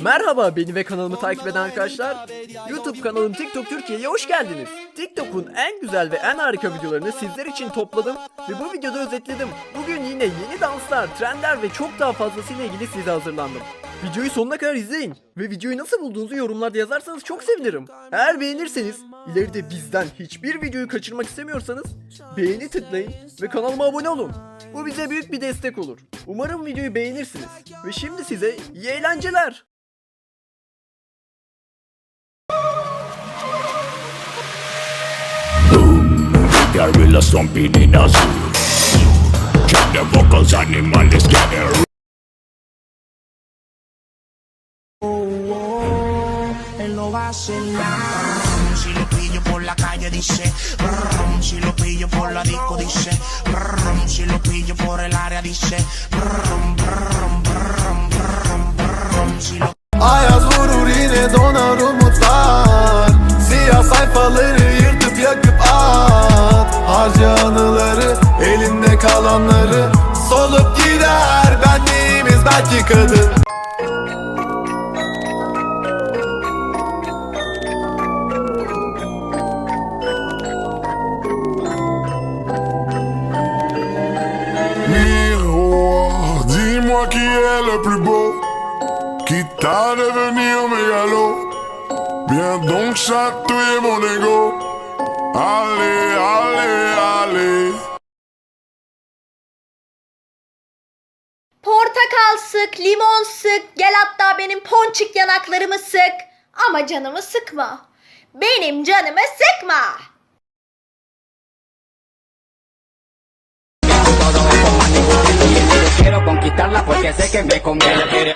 Merhaba beni ve kanalımı takip eden arkadaşlar. YouTube kanalım TikTok Türkiye'ye hoş geldiniz. TikTok'un en güzel ve en harika videolarını sizler için topladım ve bu videoda özetledim. Bugün yine yeni danslar, trendler ve çok daha fazlasıyla ilgili size hazırlandım. Videoyu sonuna kadar izleyin ve videoyu nasıl bulduğunuzu yorumlarda yazarsanız çok sevinirim. Eğer beğenirseniz, ileride bizden hiçbir videoyu kaçırmak istemiyorsanız beğeni tıklayın ve kanalıma abone olun. Bu bize büyük bir destek olur. Umarım videoyu beğenirsiniz. Ve şimdi size iyi eğlenceler. Gorilla stomping in a zoo. Check the vocals, animales get it. él lo va a hacer Brrr, Si lo pillo por la calle dice brrr, Si lo pillo por la disco dice Si lo pillo por el área dice Miroir, dis-moi qui est le plus beau, qui t'a devenir mégalo. Viens donc chatouiller mon ego. Allez, allez, allez. Portakal sık, limon sık, gel hatta benim ponçik yanaklarımı sık. Ama canımı sıkma. Benim canımı sıkma. Quiero conquistarla porque sé que me conviene.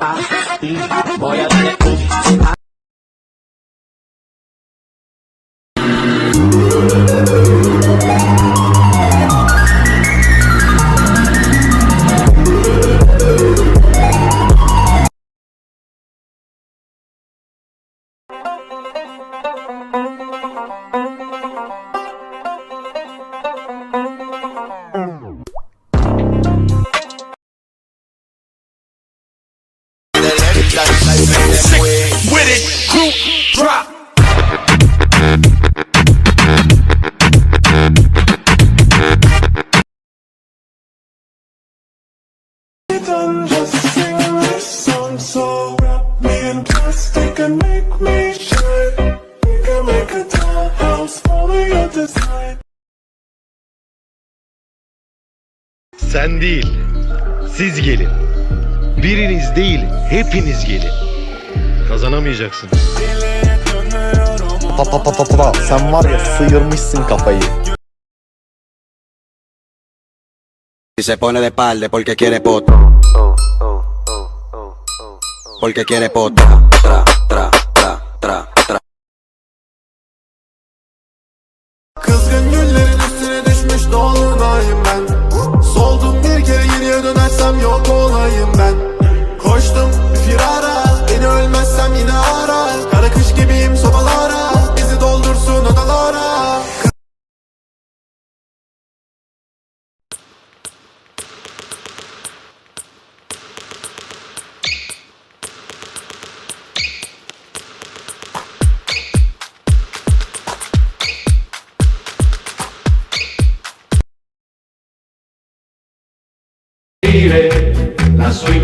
Ah, mm, voy a darle. Sen değil, siz gelin. Biriniz değil, hepiniz gelin. Kazanamayacaksın. Pa pa pa pa pa sen var ya sıyırmışsın kafayı Y se pone de espalda porque quiere poto. Porque quiere poto. Tra, tra, tra, tra,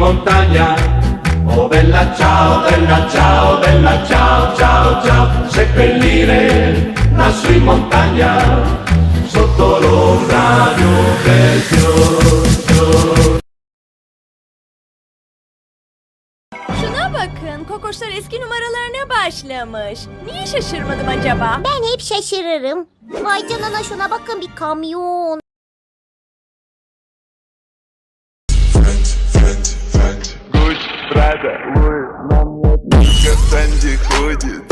montagna. Oh bella ciao, bella ciao, bella ciao, ciao, ciao. Seppellire lassù in montagna. Sotto l'ombra di un bel fior. Şuna bakın, kokoşlar eski numaralarına başlamış. Niye şaşırmadım acaba? Ben hep şaşırırım. Vay canına şuna bakın bir kamyon. Good brother, нам вот Фэнди ходит.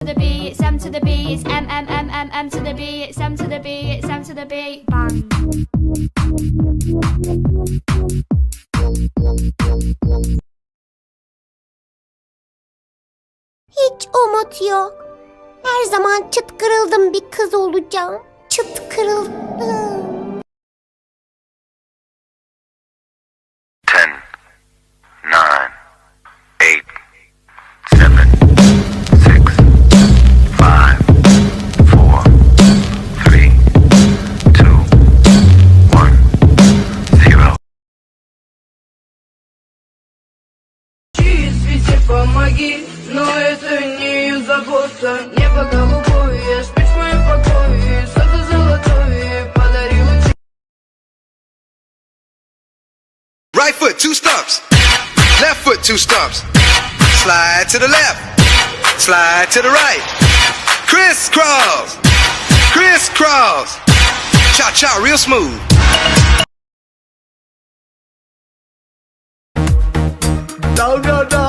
To the B, it's M to the B, it's M M M M M to the B, it's M to the B, it's M to the B. Bang. Hiç umut yok. Her zaman çıt kırıldım bir kız olacağım. Çıt kırıldım. Foot, two stumps. Left foot, two stumps. Slide to the left. Slide to the right. Crisscross. Crisscross. Cha cha, real smooth. Dalga dalga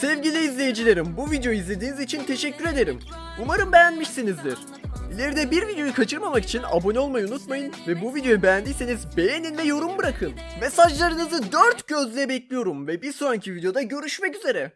Sevgili izleyicilerim bu videoyu izlediğiniz için teşekkür ederim. Umarım beğenmişsinizdir. İleride bir videoyu kaçırmamak için abone olmayı unutmayın ve bu videoyu beğendiyseniz beğenin ve yorum bırakın. Mesajlarınızı dört gözle bekliyorum ve bir sonraki videoda görüşmek üzere.